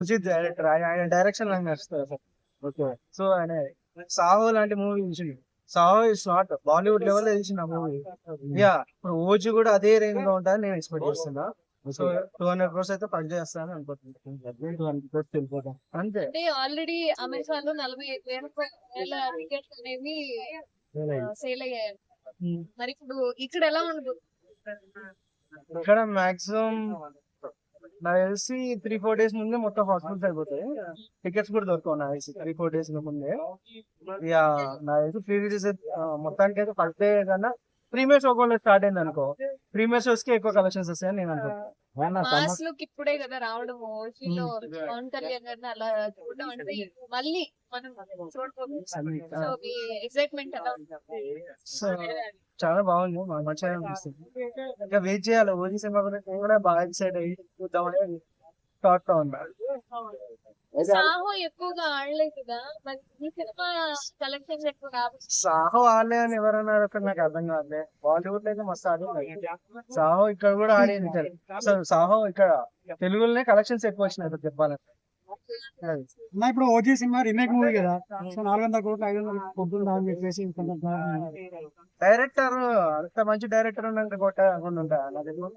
Sujith director. ఆయన direction నాకు నచ్చుతుంది అసలు. ఓకే. సో ఆయన సాహో లాంటి మూవీ తీసిండు. Saaho is not Bollywood level తీసిన మూవీ యా ఇప్పుడు ఓజీ కూడా అదే రేంజ్లో ఉంటుందని నేను ఎక్స్పెక్ట్ చేస్తున్నా. సో టూ హండ్రెడ్ క్రోర్స్ అయితే పని చేస్తానని అనుకుంటున్నాను వెళ్ళిపోతాం. అంతే. అంటే ఆల్రెడీ అమెజాన్లో నలభై ఐదు వేల వేల టికెట్స్ అనేవి సేల్ అయ్యాయి. మరి ఇప్పుడు ఇక్కడ ఎలా ఉండదు ఇక్కడ మాక్సిమం నాకు తెలిసి త్రీ ఫోర్ డేస్ ముందే మొత్తం హాస్పిటల్స్ అయిపోతాయి టికెట్స్ కూడా దొరకవు నాకు తెలిసి త్రీ ఫోర్ డేస్ ముందే. ఇక నాకు తెలిసి ఫ్రీ రిలీజ్ మొత్తానికి అయితే ఫస్ట్ డే కన్నా ప్రీమియర్ షో కూడా స్టార్ట్ అయింది అనుకో. ప్రీమియర్ షోస్కి ఎక్కువ కలెక్షన్స్ వస్తాయని నేను అనుకుంటున్నాను లుక్ ఇప్పుడే కదా రావడం గారిని అలా చూడడం అంటే మళ్ళీ మనం ఎక్సైట్మెంట్ చాలా బాగుంది. మా- మంచిగా అనిపిస్తుంది. ఇంకా వెయిట్ చేయాలి. ఓజీ సినిమా గురించి నేను కూడా బాగా ఎక్సైట్ అయ్యి చూద్దామని థాట్ ఉన్నా. సాహో ఎక్కువగా ఆడలేదు కదా. మరి ఈ సినిమా కలెక్షన్స్ ఎక్కువ కాబట్టి. సాహో ఆడలే అని ఎవరన్నారు అక్కడ నాకు అర్థం కాదులే. బాలీవుడ్లో అయితే మస్తు ఆడింది. సాహో ఇక్కడ కూడా ఆడింది సాహో ఇక్కడ తెలుగులోనే కలెక్షన్స్ ఎక్కువ వచ్చినాయి చెప్పాలంటే. అన్న ఇప్పుడు ఓజీ సినిమా రీమేక్ మూవీ కదా. సో నాలుగు వందల కోట్లు ఐదు వందల కోట్లు అని చెప్పేసి డైరెక్టర్ అంత మంచి డైరెక్టర్ ఉన్నంత కొట్ట అనుకుంటుంటా నాకు తెలియదు.